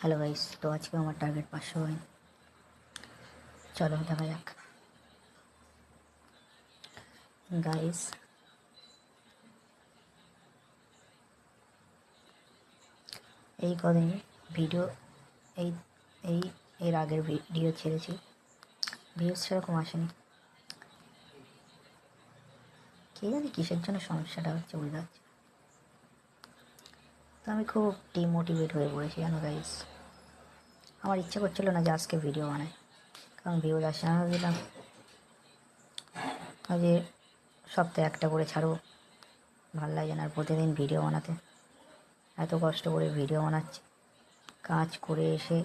Hello guys তো আজকে আমার টার্গেট পাঁচশো কয়েন চলো, দেখা যাক। গাইস এই কদিন ভিডিও এই এই, এর আগের ভিডিও ছেড়েছি। ভিউজ সেরকম আসেনি। কে জানি কিসের জন্য সমস্যাটা হচ্ছে বুঝতে পারছি। তো আমি খুব ডিমোটিভেট হয়ে পড়েছি, জানো গাইস আমার ইচ্ছা করছিল না যে আজকে ভিডিও বানাই, কারণ ভিউজ আসে না দিলাম যে সপ্তাহে একটা করে ছাড়বো। ভালো লাগে না আর প্রতিদিন ভিডিও বানাতে। এত কষ্ট করে ভিডিও বানাচ্ছি, কাজ করে এসে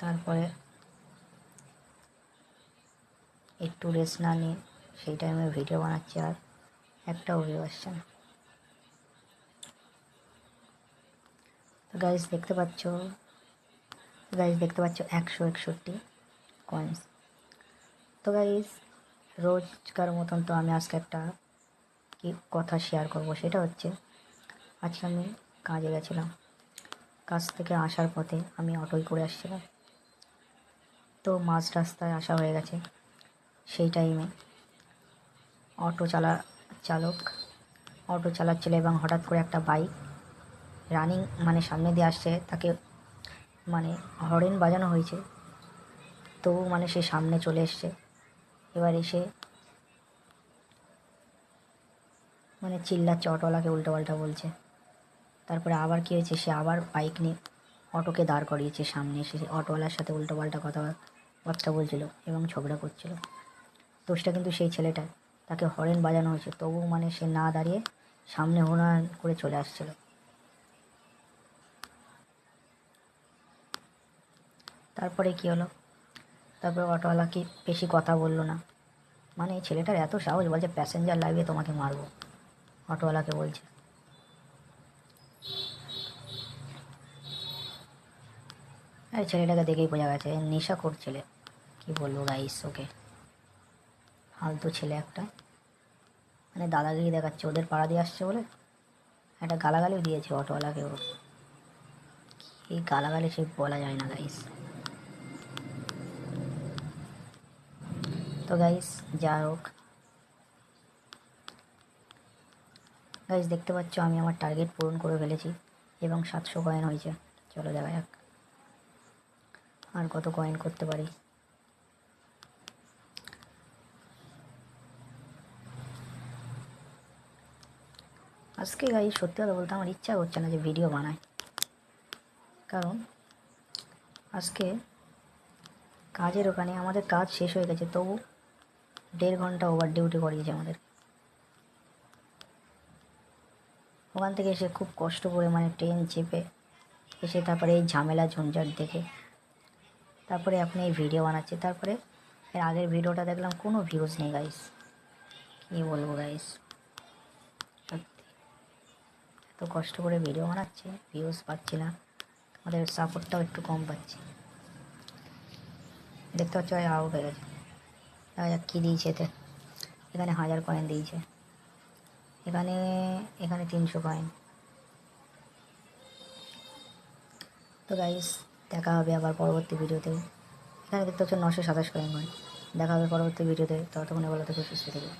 তারপরে একটু রেস্ট না নিয়ে সেই টাইমে ভিডিও বানাচ্ছি আর একটাও ভিউ আসছে না। গাইজ দেখতে পাচ্ছ? গাইজ দেখতে পাচ্ছ একশো একষট্টি কয়েন্স তো গাইজ রোজকার মতন তো আমি আজকে একটা কি কথা শেয়ার করব, সেটা হচ্ছে আজকে আমি কাজে গেছিলাম। কাজ থেকে আসার পথে আমি অটোয় করে আসছিলাম। তো মাঝ রাস্তায় আসা হয়ে গেছে সেই টাইমে অটো চালা, চালক, অটো চালাচ্ছিল এবং হঠাৎ করে একটা বাইক রানিং মানে সামনে দিয়ে আসছে, তাকে মানে হরেন বাজানো হয়েছে। তবু মানে সে সামনে চলে এসছে। এবার এসে মানে চিল্লাচ্ছে অটোওয়ালাকে উল্টোপাল্টা বলছে। তারপরে আবার কী হয়েছে, সে আবার বাইক নিয়ে অটোকে দাঁড় করিয়েছে সামনে এসে। অটোওয়ালার সাথে উল্টোপাল্টা কথাবার্তা বলছিল এবং ঝগড়া করছিল। দোষটা কিন্তু সেই ছেলেটার। তাকে হরেন বাজানো হয়েছে। তবু মানে সে না দাঁড়িয়ে সামনে হনান করে চলে আসছিল। তারপরে কি হলো? তারপরে অটোওয়ালা কি বেশি কথা বলল না। মানে ছেলেটার এত সাহস, বলছে প্যাসেঞ্জার লাগবে তোমাকে মারবো। অটোওয়ালাকে বলছে। আরে ছেলেটাকে দেখেই বোঝা গেছে নেশা ছেলে। কি বলব গাইস ওকে? ফালতু ছেলে একটা। মানে দাদাগিরি দেখাচ্ছে, ওদের পাড়া দিয়ে আসছে বলে একটা গালাগালিও দিয়েছে অটোওয়ালাকে ও। এই গালাগালি সে বলা যায় না গাইস তো গাইস যা হোক। গাইস দেখতে পাচ্ছ, আমি আমার টার্গেট পূরণ করে ফেলেছি এবং সাতশো কয়েন হয়েছে। চলো দেখা যাক। আর কত কয়েন করতে পারি? আজকে গাই সত্যি কথা বলতে আমার ইচ্ছা করছে না যে ভিডিও বানাই। কারণ আজকে কাজের ওখানে আমাদের কাজ শেষ হয়ে গেছে, তবু দেড় ঘণ্টা ওভার ডিউটি করিয়েছে আমাদের। ওখান থেকে এসে খুব কষ্ট করে মানে ট্রেন চেপে এসে তারপরে এই ঝামেলা ঝঞ্ঝাট দেখে তারপরে এখন এই ভিডিও বানাচ্ছে। তারপরে এর আগের ভিডিওটা দেখলাম, কোনো ভিউজ নেই গাইস কী বলব গাইস সত্যি। এত কষ্ট করে ভিডিও বানাচ্ছে ভিউজ পাচ্ছি না। আমাদের সাপোর্টটাও একটু কম পাচ্ছি। দেখতে পাচ্ছ আউট হয়ে গেছে। দেখা যাক কী দিয়েছে এতে। এখানে হাজার কয়েন দিয়েছে। এখানে এখানে তিনশো কয়েন তো গাইস দেখা হবে আবার পরবর্তী ভিডিওতে এখানে দেখতে হচ্ছে নশো সাতাশ কয়েন কয়েন দেখা হবে পরবর্তী ভিডিওতে ততক্ষণে বলো থেকে সুস্থ থেকে।